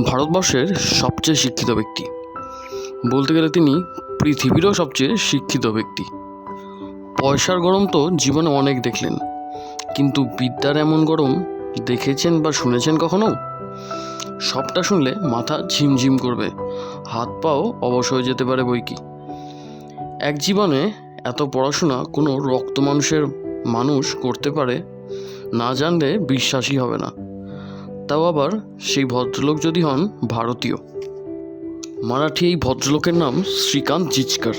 ভারতবর্ষের সবচেয়ে শিক্ষিত ব্যক্তি। বলতে গেলে তিনি পৃথিবীরও সবচেয়ে শিক্ষিত ব্যক্তি। পয়সার গরম তো জীবনে অনেক দেখলেন, কিন্তু বিদ্যার এমন গরম দেখেছেন বা শুনেছেন কখনো? সবটা শুনলে মাথা ঝিমঝিম করবে, হাত পাও অবশ হয়ে যেতে পারে বই কি। এক জীবনে এত পড়াশোনা কোনো রক্ত মানুষের মানুষ করতে পারে না জানলে বিশ্বাসই হবে না। তাও আবার সেই ভদ্রলোক যদি হন ভারতীয়। মারাঠি এই ভদ্রলোকের নাম শ্রীকান্ত জিচকার।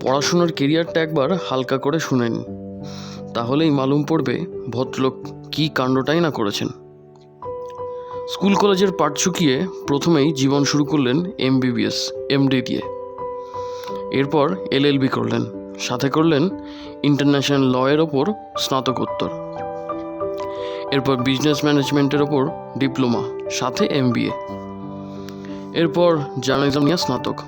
পড়াশোনার কেরিয়ারটা একবার হালকা করে শুনেন তাহলেই মালুম পড়বে ভদ্রলোক কী কাণ্ডটাই না করেছেন। স্কুল কলেজের পাঠ চুকিয়ে প্রথমেই জীবন শুরু করলেন এমবিবিএস, এমডি দিয়ে। এরপর এলএলবি করলেন, সাথে করলেন ইন্টারন্যাশনাল লয়ের ওপর স্নাতকোত্তর। এরপর বিজনেস ম্যানেজমেন্টের ওপর ডিপ্লোমা সাথে এমবিএ এরপর জার্নালিজম নিয়ে স্নাতক।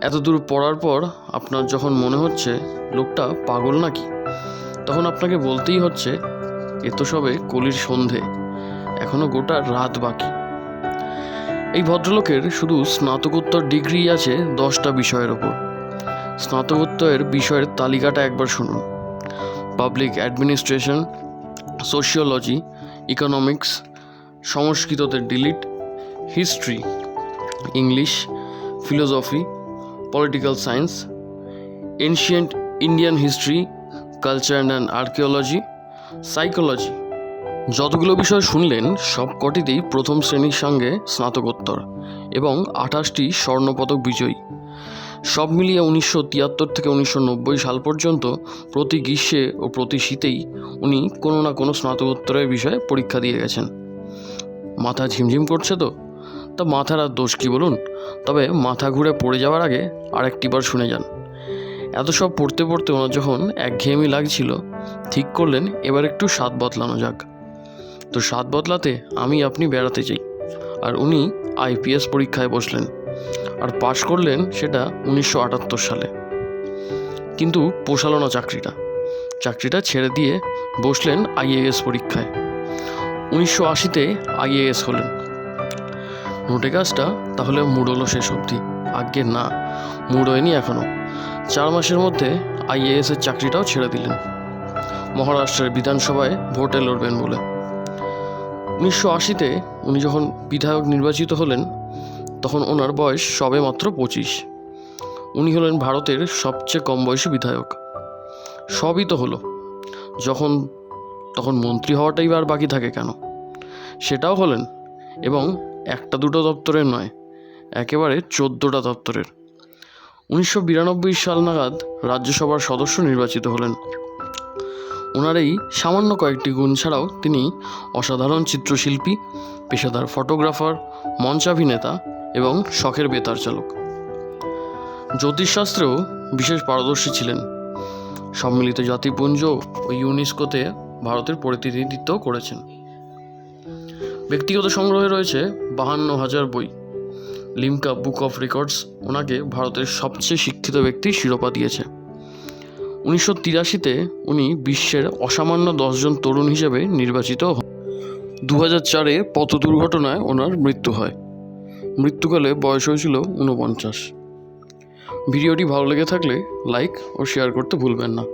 এত দূর পড়ার পর আপনার যখন মনে হচ্ছে, লোকটা পাগল নাকি? তখন আপনাকে বলতেই হচ্ছে, এ তো সবে কলির সন্ধে, এখনও গোটা রাত বাকি। এই ভদ্রলোকের শুধু স্নাতকোত্তর ডিগ্রি আছে দশটা বিষয়ের ওপর। স্নাতকোত্তরের বিষয়ের তালিকাটা একবার শুনুন। Public administration sociology economics সংস্কৃততে D Litt history English philosophy political science ancient Indian history culture and archaeology psychology যতগুলো বিষয় শুনলেন, সব কটিতেই প্রথম শ্রেণির সঙ্গে স্নাতকোত্তর এবং আঠাশটি স্বর্ণপদক বিজয়ী। সব মিলিয়ে উনিশশো তিয়াত্তর থেকে উনিশশো নব্বই সাল পর্যন্ত প্রতি গ্রীষ্মে ও প্রতি শীতেই উনি কোনো না কোনো স্নাতকোত্তরের বিষয়ে পরীক্ষা দিয়ে গেছেন। মাথা ঝিমঝিম করছে তো? তা মাথার আর দোষ কী বলুন? তবে মাথা ঘুরে পড়ে যাওয়ার আগে আরেকটিবার শুনে যান। এত সব পড়তে পড়তে ওনার যখন একঘেয়েমি লাগছিল, ঠিক করলেন এবার একটু স্বাদ বদলানো যাক। তো স্বাদ বদলাতে আমি আপনি বেড়াতে চাই। আর উনি আইপিএস পরীক্ষায় বসলেন। আর পাশ করলেন সেটা উনিশশো আটাত্তর সালে। কিন্তু পোষালো না চাকরিটা চাকরিটা ছেড়ে দিয়ে বসলেন আইএএস পরীক্ষায়। উনিশশো আশিতে আইএএস হলেন। নোটে কাজটা তাহলে মুড়লো শেষ অবধি। আজ্ঞে না, মুড়োয়নি এখনও চার মাসের মধ্যে আইএএসের চাকরিটাও ছেড়ে দিলেন। মহারাষ্ট্রের বিধানসভায় ভোটে লড়বেন বলে। উনিশশো আশিতে উনি যখন বিধায়ক নির্বাচিত হলেন তখন ওনার বয়স সবে মাত্র পঁচিশ। উনি হলেন ভারতের সবচেয়ে কম বয়সী বিধায়ক। সবই তো হলো। যখন, তখন মন্ত্রী হওয়াটাই আর বাকি থাকে কেন? সেটাও হলেন এবং একটা দুটো দপ্তরের নয়, একেবারে চোদ্দোটা দপ্তরের। উনিশশো বিরানব্বই সাল নাগাদ রাজ্যসভার সদস্য নির্বাচিত হলেন। ওনার এই সামান্য কয়েকটি গুণ ছাড়াও তিনি অসাধারণ চিত্রশিল্পী, পেশাদার ফটোগ্রাফার, মঞ্চাভিনেতা এবং শখের বেতার চালক। জ্যোতিষশাস্ত্রেও বিশেষ পারদর্শী ছিলেন। সম্মিলিত জাতিপুঞ্জ ও ইউনেস্কোতে ভারতের প্রতিনিধিত্ব করেছেন। ব্যক্তিগত সংগ্রহে রয়েছে বাহান্ন হাজার বই। লিমকা বুক অফ রেকর্ডস ওনাকে ভারতের সবচেয়ে শিক্ষিত ব্যক্তি শিরোপা দিয়েছে। উনিশশো তিরাশিতে উনি বিশ্বের অসামান্য দশজন তরুণ হিসেবে নির্বাচিত হন। দু হাজার চারে পথ দুর্ঘটনায় ওনার মৃত্যু হয়। মৃত্যুকালে বয়স হয়েছিল ঊনপঞ্চাশ। ভিডিওটি ভালো লেগে থাকলে লাইক ও শেয়ার করতে ভুলবেন না।